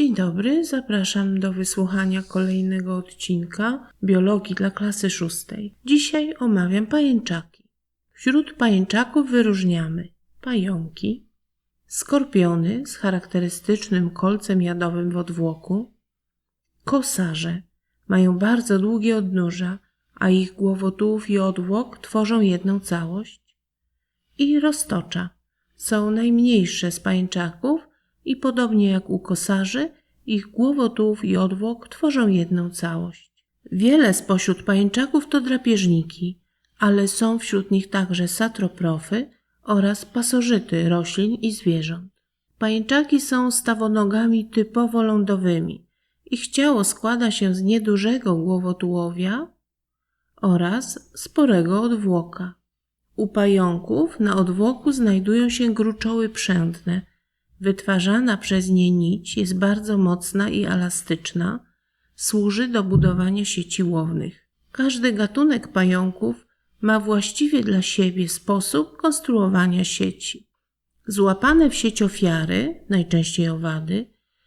Dzień dobry, zapraszam do wysłuchania kolejnego odcinka Biologii dla klasy szóstej. Dzisiaj omawiam pajęczaki. Wśród pajęczaków wyróżniamy pająki, skorpiony z charakterystycznym kolcem jadowym w odwłoku, kosarze mają bardzo długie odnóża, a ich głowotułów i odwłok tworzą jedną całość, i roztocza są najmniejsze z pajęczaków i podobnie jak u kosarzy, ich głowotułów i odwłok tworzą jedną całość. Wiele spośród pajęczaków to drapieżniki, ale są wśród nich także satroprofy oraz pasożyty roślin i zwierząt. Pajęczaki są stawonogami typowo lądowymi. Ich ciało składa się z niedużego głowotułowia oraz sporego odwłoka. U pająków na odwłoku znajdują się gruczoły przędne. Wytwarzana przez nie nić jest bardzo mocna i elastyczna, służy do budowania sieci łownych. Każdy gatunek pająków ma właściwie dla siebie sposób konstruowania sieci. Złapane w sieć ofiary, najczęściej owady,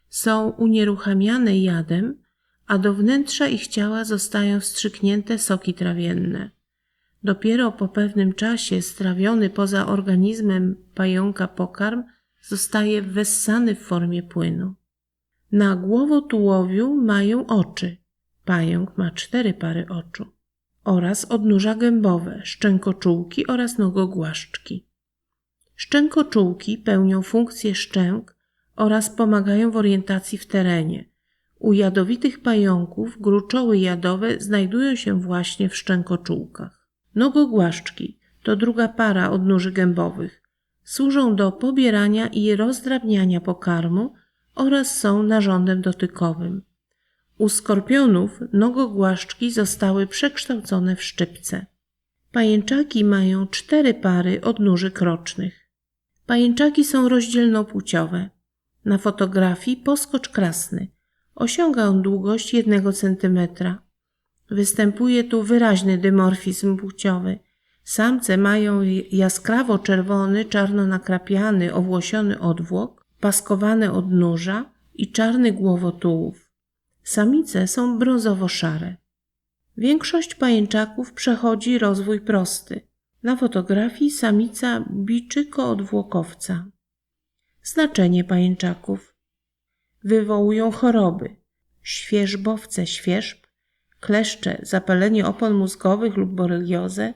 są unieruchamiane jadem, a do wnętrza ich ciała zostają wstrzyknięte soki trawienne. Dopiero po pewnym czasie strawiony poza organizmem pająka pokarm zostaje wessany w formie płynu. Na głowotułowiu mają oczy. Pająk ma cztery pary oczu oraz odnóża gębowe, szczękoczułki oraz nogogłaszczki. Szczękoczułki pełnią funkcję szczęk oraz pomagają w orientacji w terenie. U jadowitych pająków gruczoły jadowe znajdują się właśnie w szczękoczułkach. Nogogłaszczki to druga para odnóży gębowych. Służą do pobierania i rozdrabniania pokarmu oraz są narządem dotykowym. U skorpionów nogogłaszczki zostały przekształcone w szczypce. Pajęczaki mają cztery pary odnóży krocznych. Pajęczaki są rozdzielnopłciowe. Na fotografii poskocz krasny. Osiąga on długość 1 cm. Występuje tu wyraźny dymorfizm płciowy. Samce mają jaskrawo czerwony, czarno nakrapiany, owłosiony odwłok, paskowane odnóża i czarny głowotułów. Samice są brązowo-szare. Większość pajęczaków przechodzi rozwój prosty. Na fotografii samica biczyko-odwłokowca. Znaczenie pajęczaków. Wywołują choroby. Świeżbowce świerzb, kleszcze, zapalenie opon mózgowych lub boreliozę,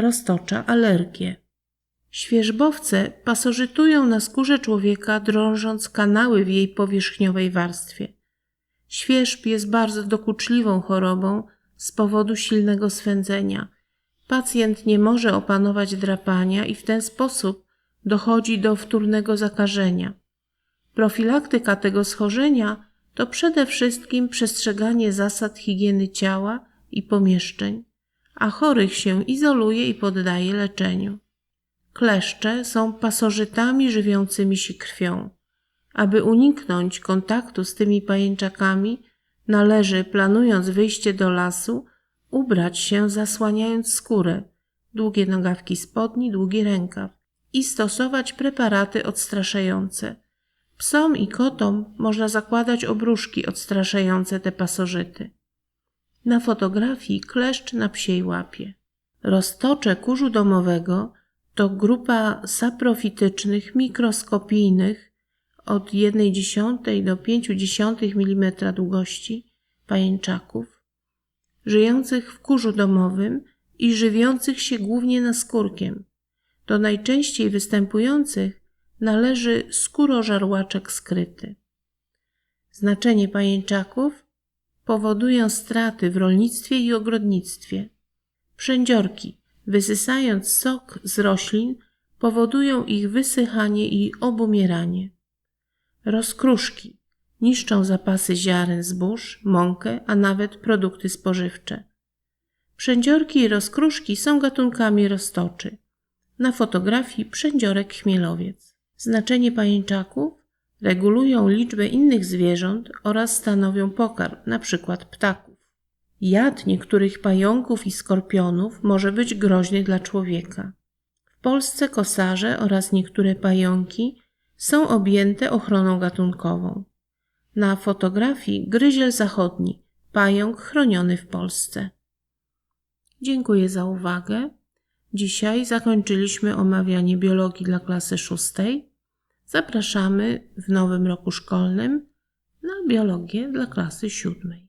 roztocza alergię. Świeżbowce pasożytują na skórze człowieka, drążąc kanały w jej powierzchniowej warstwie. Świerzb jest bardzo dokuczliwą chorobą z powodu silnego swędzenia. Pacjent nie może opanować drapania i w ten sposób dochodzi do wtórnego zakażenia. Profilaktyka tego schorzenia to przede wszystkim przestrzeganie zasad higieny ciała i pomieszczeń, a chorych się izoluje i poddaje leczeniu. Kleszcze są pasożytami żywiącymi się krwią. Aby uniknąć kontaktu z tymi pajęczakami, należy, planując wyjście do lasu, ubrać się zasłaniając skórę, długie nogawki spodni, długi rękaw i stosować preparaty odstraszające. Psom i kotom można zakładać obruszki odstraszające te pasożyty. Na fotografii kleszcz na psiej łapie. Roztocze kurzu domowego to grupa saprofitycznych mikroskopijnych od 1,1 do 0,5 mm długości pajęczaków, żyjących w kurzu domowym i żywiących się głównie naskórkiem. Do najczęściej występujących należy skórożarłaczek skryty. Znaczenie pajęczaków powodują straty w rolnictwie i ogrodnictwie. Przędziorki, wysysając sok z roślin, powodują ich wysychanie i obumieranie. Rozkruszki niszczą zapasy ziaren zbóż, mąkę, a nawet produkty spożywcze. Przędziorki i rozkruszki są gatunkami roztoczy. Na fotografii przędziorek chmielowiec. Znaczenie pajęczaków regulują liczbę innych zwierząt oraz stanowią pokarm, np. ptaków. Jad niektórych pająków i skorpionów może być groźny dla człowieka. W Polsce kosarze oraz niektóre pająki są objęte ochroną gatunkową. Na fotografii gryziel zachodni, pająk chroniony w Polsce. Dziękuję za uwagę. Dzisiaj zakończyliśmy omawianie biologii dla klasy szóstej. Zapraszamy w nowym roku szkolnym na biologię dla klasy siódmej.